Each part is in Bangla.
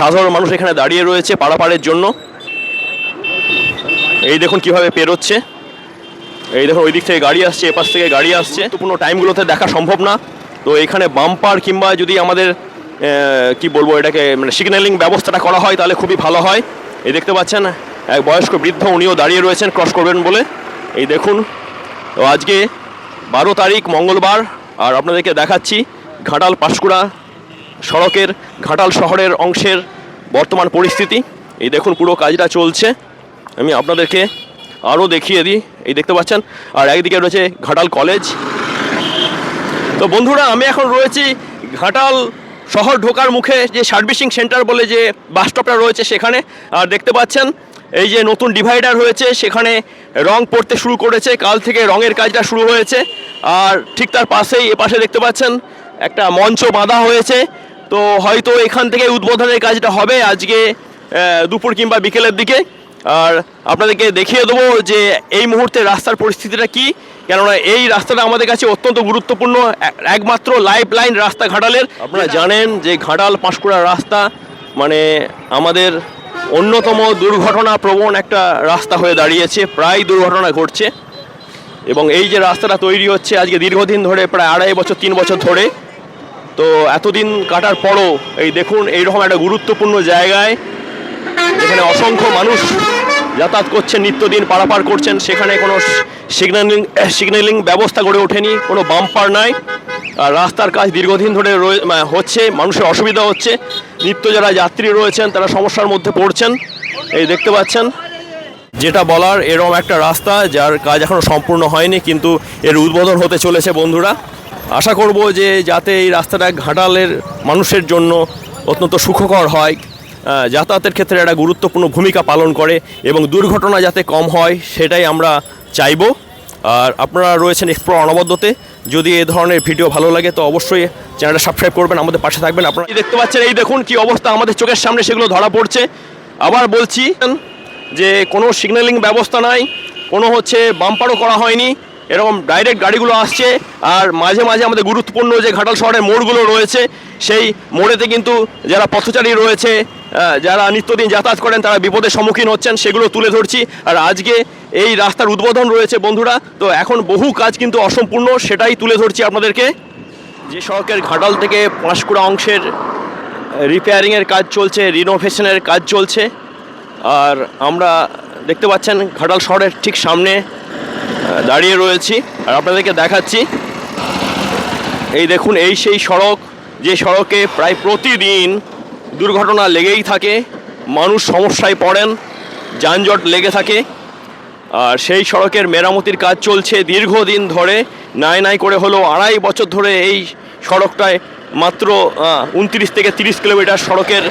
সাধারণ মানুষ এখানে দাঁড়িয়ে রয়েছে পারাপারের জন্য। এই দেখুন কীভাবে পেরোচ্ছে। এই দেখুন ওই দিক থেকে গাড়ি আসছে, এপাশ থেকে গাড়ি আসছে। তো কোনো টাইমগুলোতে দেখা সম্ভব না। তো এখানে বাম্পার কিংবা যদি আমাদের কি বলব এটাকে মানে সিগন্যালিং ব্যবস্থাটা করা হয় তাহলে খুবই ভালো হয়। এই দেখতে পাচ্ছেন, এক বয়স্ক বৃদ্ধ উনিও দাঁড়িয়ে রয়েছেন ক্রস করবেন বলে। এই দেখুন, তো আজকে বারো তারিখ মঙ্গলবার, আর আপনাদেরকে দেখাচ্ছি, ঘাটাল পাঁশকুড়া সড়কের ঘাটাল শহরের অংশের বর্তমান পরিস্থিতি। এই দেখুন পুরো কাজটা চলছে। আমি আপনাদেরকে আরও দেখিয়ে দিই। এই দেখতে পাচ্ছেন? আর একদিকে রয়েছে ঘাটাল কলেজ। তো বন্ধুরা, আমি এখন রয়েছি ঘাটাল শহর ঢোকার মুখে যে সার্ভিসিং সেন্টার বলে যে বাস স্টপটা রয়েছে সেখানে। আর দেখতে পাচ্ছেন, এই যে নতুন ডিভাইডার হয়েছে, সেখানে রং পড়তে শুরু করেছে। কাল থেকে রঙের কাজটা শুরু হয়েছে। আর ঠিক তার পাশেই এপাশে দেখতে পাচ্ছেন, একটা মঞ্চ বাঁধা হয়েছে। তো হয়তো এখান থেকে উদ্বোধনের কাজটা হবে আজকে দুপুর কিংবা বিকেলের দিকে। আর আপনাদেরকে দেখিয়ে দেবো যে এই মুহূর্তে রাস্তার পরিস্থিতিটা কি, কেননা এই রাস্তাটা আমাদের কাছে অত্যন্ত গুরুত্বপূর্ণ এক- একমাত্র লাইফ লাইন রাস্তা ঘাটালের। আপনারা জানেন যে ঘাটাল পাঁশকুড়া রাস্তা মানে আমাদের অন্যতম দুর্ঘটনা প্রবণ একটা রাস্তা হয়ে দাঁড়িয়েছে, প্রায় দুর্ঘটনা ঘটছে। এবং এই যে রাস্তাটা তৈরি হচ্ছে আজকে দীর্ঘদিন ধরে, প্রায় আড়াই বছর, তিন বছর ধরে তো এতদিন কাটার পরও এই দেখুন, এইরকম একটা গুরুত্বপূর্ণ জায়গায় যেখানে অসংখ্য মানুষ যাতায়াত করছেন, নিত্যদিন পারাপার করছেন, সেখানে কোনো সিগন্যালিং সিগন্যালিং ব্যবস্থা গড়ে ওঠেনি, কোনো বাম্পার নাই। আর রাস্তার কাজ দীর্ঘদিন ধরে হচ্ছে, মানুষের অসুবিধা হচ্ছে। নিত্য যারা যাত্রী রয়েছেন, তারা সমস্যার মধ্যে পড়ছেন। এই দেখতে পাচ্ছেন, যেটা বলার এরকম একটা রাস্তা, যার কাজ এখনও সম্পূর্ণ হয়নি, কিন্তু এর উদ্বোধন হতে চলেছে বন্ধুরা। আশা করব যে যাতে এই রাস্তাটা ঘাটালের মানুষের জন্য অত্যন্ত সুখকর হয় যাতায়াতের ক্ষেত্রে একটা গুরুত্বপূর্ণ ভূমিকা পালন করে এবং দুর্ঘটনা যাতে কম হয় সেটাই আমরা চাইব। আর আপনারা রয়েছেন এক্সপ্লোর অনবদ্যতে। যদি এই ধরনের ভিডিও ভালো লাগে তো অবশ্যই চ্যানেলটা সাবস্ক্রাইব করবেন, আমাদের পাশে থাকবেন। আপনারা দেখতে পাচ্ছেন? এই দেখুন কি অবস্থা, আমাদের চোখের সামনে সেগুলো ধরা পড়ছে। আবার বলছি যে কোনো সিগন্যালিং ব্যবস্থা নাই, কোনো হচ্ছে বাম্পারও করা হয়নি। এরকম ডাইরেক্ট গাড়িগুলো আসছে, আর মাঝে মাঝে আমাদের গুরুত্বপূর্ণ যে ঘাটাল শহরের মোড়গুলো রয়েছে, সেই মোড়েতে কিন্তু যারা পথচারী রয়েছে যারা নিত্যদিন যাতায়াত করেন, তারা বিপদের সম্মুখীন হচ্ছেন, সেগুলো তুলে ধরছি। আর আজকে এই রাস্তার উদ্বোধন রয়েছে বন্ধুরা, তো এখন বহু কাজ কিন্তু অসম্পূর্ণ, সেটাই তুলে ধরছি আপনাদেরকে। যে সড়কের ঘাটাল থেকে পাঁশকুড়া অংশের রিপেয়ারিংয়ের কাজ চলছে রিনোভেশনের কাজ চলছে, আর আমরা দেখতে পাচ্ছেন ঘাটাল শহরের ঠিক সামনে দাঁড়িয়ে রয়েছি। আর আপনাদেরকে দেখাচ্ছি। এই দেখুন, এই সেই সড়ক, যে সড়কে প্রায় প্রতিদিন দুর্ঘটনা লেগেই থাকে, মানুষ সমস্যায় পড়েন, যানজট লেগে থাকে, আর সেই সড়কের মেরামতির কাজ চলছে দীর্ঘদিন ধরে, নাই নাই করে হলো আড়াই বছর ধরে এই সড়কটায় মাত্র উনত্রিশ থেকে তিরিশ কিলোমিটার সড়কের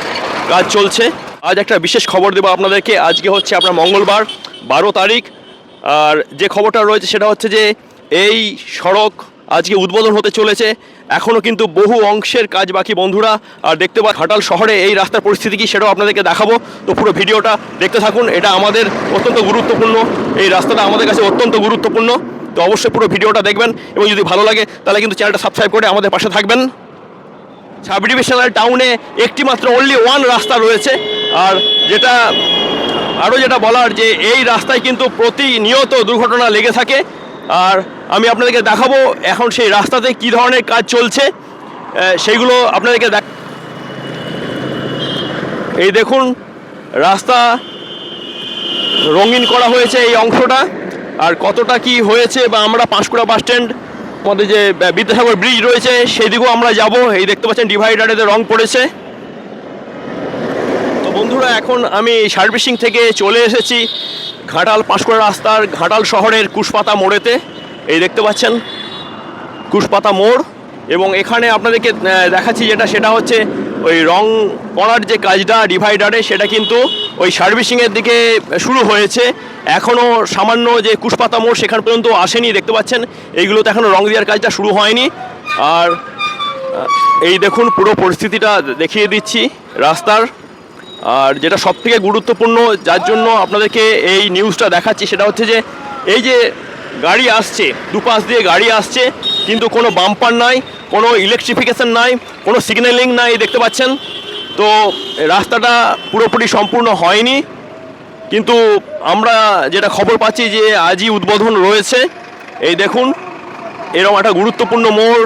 কাজ চলছে। আজ একটা বিশেষ খবর দেবো আপনাদেরকে। আজকে হচ্ছে আপনার মঙ্গলবার, বারো তারিখ আর যে খবরটা রয়েছে সেটা হচ্ছে যে এই সড়ক আজকে উদ্বোধন হতে চলেছে। এখনও কিন্তু বহু অংশের কাজ বাকি বন্ধুরা, আর দেখতে পা ঘাটাল শহরে এই রাস্তার পরিস্থিতি কি সেটাও আপনাদেরকে দেখাবো। তো পুরো ভিডিওটা দেখতে থাকুন, এটা আমাদের অত্যন্ত গুরুত্বপূর্ণ। এই রাস্তাটা আমাদের কাছে অত্যন্ত গুরুত্বপূর্ণ। তো অবশ্যই পুরো ভিডিওটা দেখবেন, এবং যদি ভালো লাগে তাহলে কিন্তু চ্যানেলটা সাবস্ক্রাইব করে আমাদের পাশে থাকবেন। সাব ডিভিশনাল টাউনে একটি মাত্র অনলি ওয়ান রাস্তা রয়েছে, আর যেটা আরও যেটা বলার যে এই রাস্তায় কিন্তু প্রতিনিয়ত দুর্ঘটনা লেগে থাকে। আর আমি আপনাদেরকে দেখাবো এখন সেই রাস্তাতে কী ধরনের কাজ চলছে। সেইগুলো আপনাদেরকে দেখ এই দেখুন, রাস্তা রঙিন করা হয়েছে এই অংশটা। আর কতটা কি হয়েছে বা আমরা পাঁশকুড়া বাস স্ট্যান্ড আমাদের যে বিদ্যাসাগর ব্রিজ রয়েছে, সেদিকেও আমরা যাব। এই দেখতে পাচ্ছেন ডিভাইডারেতে রং পড়েছে। বন্ধুরা, এখন আমি সার্ভিসিং থেকে চলে এসেছি ঘাটাল পাঁশকুড়া রাস্তার ঘাটাল শহরের কুশপাতা মোড়েতে। এই দেখতে পাচ্ছেন, কুশপাতা মোড়। এবং এখানে আপনাদেরকে দেখাচ্ছি যেটা, সেটা হচ্ছে ওই রং করার যে কাজটা ডিভাইডারে সেটা কিন্তু ওই সার্ভিসিংয়ের দিকে শুরু হয়েছে। এখনও সামান্য যে কুশপাতা মোড়, সেখান পর্যন্ত আসেনি, দেখতে পাচ্ছেন। এইগুলোতে এখনও রং দেওয়ার কাজটা শুরু হয়নি। আর এই দেখুন, পুরো পরিস্থিতিটা দেখিয়ে দিচ্ছি রাস্তার। আর যেটা সব থেকে গুরুত্বপূর্ণ, যার জন্য আপনাদেরকে এই নিউজটা দেখাচ্ছি, সেটা হচ্ছে যে এই যে গাড়ি আসছে, দুপাশ দিয়ে গাড়ি আসছে, কিন্তু কোনো বাম্পার নাই, কোনো ইলেকট্রিফিকেশন নাই, কোনো সিগন্যালিং নাই, দেখতে পাচ্ছেন? তো রাস্তাটা পুরোপুরি সম্পূর্ণ হয়নি, কিন্তু আমরা যেটা খবর পাচ্ছি যে আজই উদ্বোধন রয়েছে, এই দেখুন, এরকম একটা গুরুত্বপূর্ণ মোড়,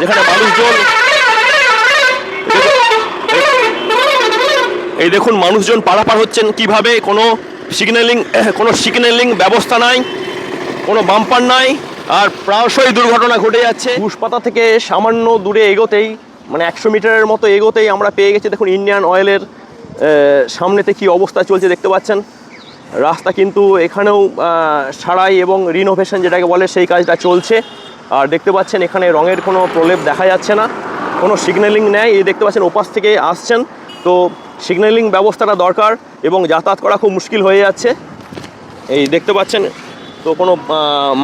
যেখানে মানুষজন এই দেখুন, মানুষজন পারাপার হচ্ছেন কীভাবে? কোনো সিগন্যালিং কোনো সিগন্যালিং ব্যবস্থা নাই, কোনো বাম্পার নাই, আর প্রায়শই দুর্ঘটনা ঘটে যাচ্ছে। পুষ্পাতা থেকে সামান্য দূরে এগোতেই মানে একশো মিটারের মতো এগোতেই আমরা পেয়ে গেছি। দেখুন ইন্ডিয়ান অয়েলের সামনেতে কি অবস্থা চলছে দেখতে পাচ্ছেন? রাস্তা কিন্তু এখানেও সারাই এবং রিনোভেশন যেটাকে বলে সেই কাজটা চলছে। আর দেখতে পাচ্ছেন, এখানে রঙের কোনো প্রলেপ দেখা যাচ্ছে না। কোনো সিগন্যালিং নেই। এই দেখতে পাচ্ছেন, ওপাশ থেকে আসছেন। তো সিগন্যালিং ব্যবস্থাটা দরকার এবং যাতায়াত করা খুব মুশকিল হয়ে যাচ্ছে। এই দেখতে পাচ্ছেন, তো কোনো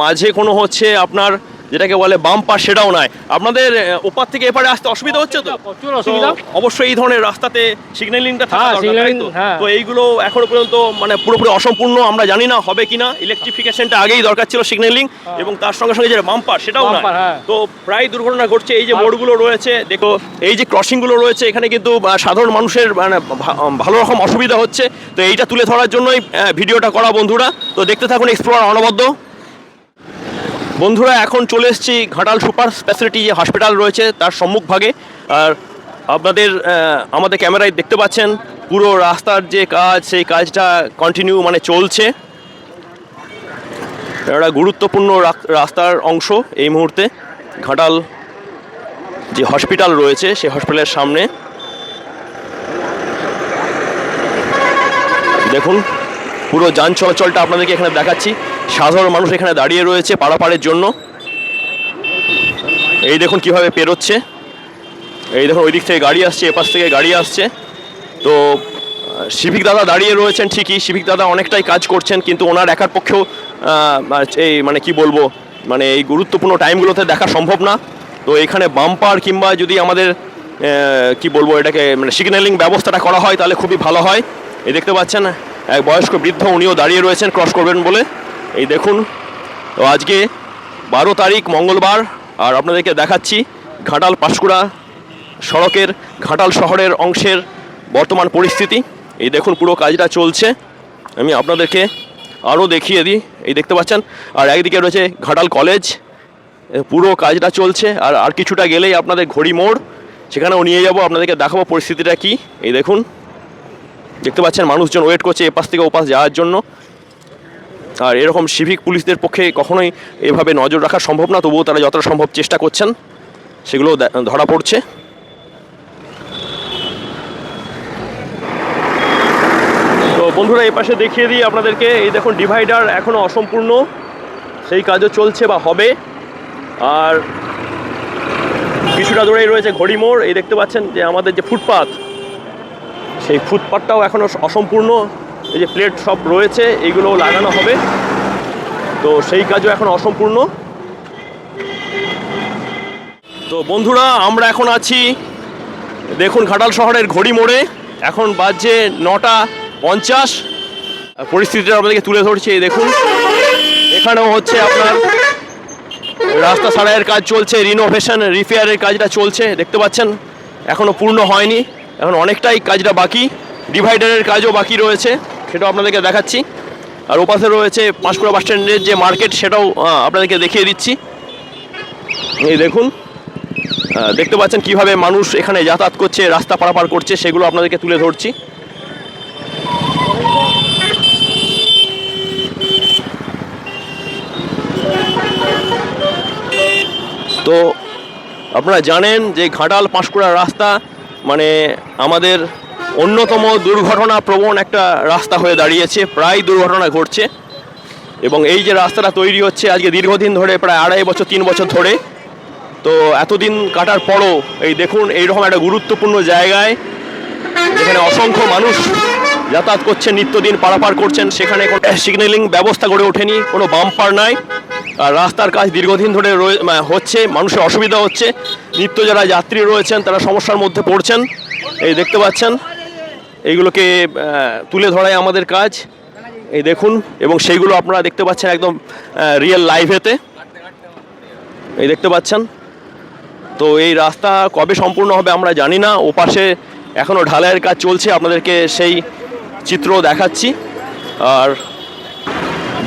মাঝে কোনো হচ্ছে আপনার যেটাকে বলে বাম বাম্পার সেটাও নাই আপনাদের ওপার থেকে এপারে আসতে অসুবিধা হচ্ছে তো প্রচুর অসুবিধা অবশ্যই এই ধরনের রাস্তাতে সিগন্যালিংটা থাকা হ্যাঁ, দরকার, তো? হ্যাঁ। এইগুলো এখনও পর্যন্ত মানে পুরোপুরি অসম্পূর্ণ আমরা জানি না হবে কিনা ইলেকট্রিফিকেশনটা আগেই দরকার ছিল সিগন্যালিং এবং তার সঙ্গে সঙ্গে যে বাম্পার সেটাও না হ্যাঁ। হ্যাঁ। তো প্রায় দুর্ঘটনা ঘটছে এই যে মোড়গুলো রয়েছে দেখো এই যে ক্রসিংগুলো রয়েছে এখানে কিন্তু সাধারণ মানুষের মানে ভালো রকম অসুবিধা হচ্ছে তো এইটা তুলে ধরার জন্যই ভিডিওটা করা বন্ধুরা তো দেখতে থাকুন এক্সপ্লোর অনবদ্য বন্ধুরা, এখন চলে এসেছি ঘাটাল সুপার স্পেশালিটি যে হসপিটাল রয়েছে, তার সম্মুখভাগে আর আপনাদের আমাদের ক্যামেরায় দেখতে পাচ্ছেন, পুরো রাস্তার যে কাজ, সেই কাজটা কন্টিনিউ মানে চলছে। একটা গুরুত্বপূর্ণ রাস্তার অংশ এই মুহূর্তে ঘাটাল যে হসপিটাল রয়েছে, সেই হসপিটালের সামনে। দেখুন, পুরো যান চলাচলটা আপনাদেরকে এখানে দেখাচ্ছি। সাধারণ মানুষ এখানে দাঁড়িয়ে রয়েছে পারাপারের জন্য। এই দেখুন কীভাবে পেরোচ্ছে। এই দেখুন ওই দিক থেকে গাড়ি আসছে, এপাশ থেকে গাড়ি আসছে। তো সিভিক দাদা দাঁড়িয়ে রয়েছেন ঠিকই। সিভিক দাদা অনেকটাই কাজ করছেন, কিন্তু ওনার একার পক্ষেও এই মানে কি বলব মানে এই গুরুত্বপূর্ণ টাইমগুলোতে দেখা সম্ভব না। তো এখানে বাম্পার কিংবা যদি আমাদের কি বলব, এটাকে মানে সিগন্যালিং ব্যবস্থাটা করা হয়, তাহলে খুবই ভালো হয়। এই দেখতে পাচ্ছেন, এক বয়স্ক বৃদ্ধ উনিও দাঁড়িয়ে রয়েছেন ক্রস করবেন বলে। এই দেখুন, তো আজকে বারো তারিখ মঙ্গলবার, আর আপনাদেরকে দেখাচ্ছি ঘাটাল পাঁশকুড়া সড়কের, ঘাটাল শহরের অংশের বর্তমান পরিস্থিতি। এই দেখুন, পুরো কাজটা চলছে। আমি আপনাদেরকে আরও দেখিয়ে দিই। এই দেখতে পাচ্ছেন? আর একদিকে রয়েছে ঘাটাল কলেজ। পুরো কাজটা চলছে, আর আর কিছুটা গেলেই আপনাদের ঘড়ি মোড়। সেখানেও নিয়ে যাব, আপনাদেরকে দেখাবো পরিস্থিতিটা কি। এই দেখুন, দেখতে পাচ্ছেন, মানুষজন ওয়েট করছে এপাশ থেকে ওপাশ যাওয়ার জন্য। আর এরকম সিভিক পুলিশদের পক্ষে কখনোই এভাবে নজর রাখা সম্ভব না, তবুও তারা যতটা সম্ভব চেষ্টা করছেন সেগুলো ধরা পড়ছে। তো বন্ধুরা এই পাশে দেখিয়ে দিই আপনাদেরকে, এই দেখুন, ডিভাইডার এখনও অসম্পূর্ণ, সেই কাজও চলছে বা হবে। আর কিছুটা দূরেই রয়েছে ঘড়ি মোড়, এই দেখতে পাচ্ছেন যে আমাদের যে ফুটপাথ সেই ফুটপাথটাও এখনও অসম্পূর্ণ। এই যে প্লেট সব রয়েছে এইগুলো লাগানো হবে। তো সেই কাজও এখন অসম্পূর্ণ। তো বন্ধুরা, আমরা এখন আছি, দেখুন, ঘাটাল শহরের ঘড়ি মোড়ে। এখন বাজছে নটা পঞ্চাশ। পরিস্থিতিটা আপনাদেরকে তুলে ধরছি দেখুন। এখানেও হচ্ছে আপনার রাস্তা সারাইয়ের কাজ চলছে রিনোভেশন রিপেয়ারের কাজটা চলছে, দেখতে পাচ্ছেন। এখনও পূর্ণ হয়নি, এখন অনেকটাই কাজটা বাকি। ডিভাইডারের কাজও বাকি রয়েছে। সেটাও আপনাদেরকে দেখাচ্ছি। আর ওপাশে রয়েছে পাঁশকুড়া বাস স্ট্যান্ডের যে মার্কেট, সেটাও আপনাদেরকে দেখিয়ে দিচ্ছি। এই দেখুন দেখতে পাচ্ছেন কীভাবে মানুষ এখানে যাতায়াত করছে, রাস্তা পারাপার করছে, সেগুলো আপনাদেরকে তুলে ধরছি। তো, আপনারা জানেন যে ঘাটাল পাঁশকুড়া রাস্তা মানে আমাদের অন্যতম দুর্ঘটনা প্রবণ একটা রাস্তা হয়ে দাঁড়িয়েছে, প্রায় দুর্ঘটনা ঘটছে। এবং এই যে রাস্তাটা তৈরি হচ্ছে আজকে দীর্ঘদিন ধরে, প্রায় আড়াই বছর, তিন বছর ধরে, তো এতদিন কাটার পরও এই দেখুন, এইরকম একটা গুরুত্বপূর্ণ জায়গায় যেখানে অসংখ্য মানুষ যাতায়াত করছেন, নিত্যদিন পারাপার করছেন, সেখানে কোনো সিগন্যালিং ব্যবস্থা গড়ে ওঠেনি, কোনো বাম্পার নাই। আর রাস্তার কাজ দীর্ঘদিন ধরে হচ্ছে, মানুষের অসুবিধা হচ্ছে। নিত্য যারা যাত্রী রয়েছেন, তারা সমস্যার মধ্যে পড়ছেন। এই দেখতে পাচ্ছেন এইগুলোকে তুলে ধরাই আমাদের কাজ। এই দেখুন, এবং সেইগুলো আপনারা দেখতে পাচ্ছেন একদম রিয়েল লাইভেতে এই দেখতে পাচ্ছেন? তো এই রাস্তা কবে সম্পূর্ণ হবে আমরা জানি না। ওপাশে এখনও ঢালাইয়ের কাজ চলছে, আপনাদেরকে সেই চিত্র দেখাচ্ছি। আর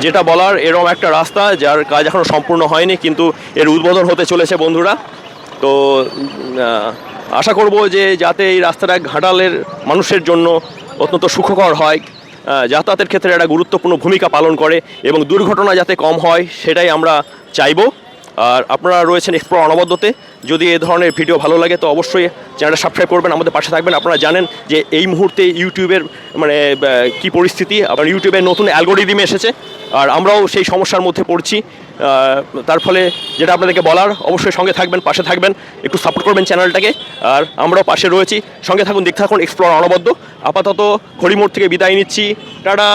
যেটা বলার, এরকম একটা রাস্তা যার কাজ এখনও সম্পূর্ণ হয়নি, কিন্তু এর উদ্বোধন হতে চলেছে বন্ধুরা। তো আশা করব যে যাতে এই রাস্তাটা ঘাটালের মানুষের জন্য অত্যন্ত সুখকর হয় যাতায়াতের ক্ষেত্রে একটা গুরুত্বপূর্ণ ভূমিকা পালন করে এবং দুর্ঘটনা যাতে কম হয় সেটাই আমরা চাইব। আর আপনারা রয়েছেন এক্সপ্লোর অনবদ্যতে। যদি এ ধরনের ভিডিও ভালো লাগে তো অবশ্যই চ্যানেলটা সাবস্ক্রাইব করবেন, আমাদের পাশে থাকবেন। আপনারা জানেন যে এই মুহূর্তে ইউটিউবের মানে কি পরিস্থিতি? আবার ইউটিউবের নতুন অ্যালগোরিদিম এসেছে। আর আমরাও সেই সমস্যার মধ্যে পড়ছি। তার ফলে যেটা আপনাদেরকে বলার, অবশ্যই সঙ্গে থাকবেন, পাশে থাকবেন, একটু সাপোর্ট করবেন চ্যানেলটাকে আর আমরাও পাশে রয়েছি। সঙ্গে থাকুন, দেখতে থাকুন এক্সপ্লোর অনবদ্য। আপাতত হরিমোড় থেকে বিদায় নিচ্ছি। টাটা!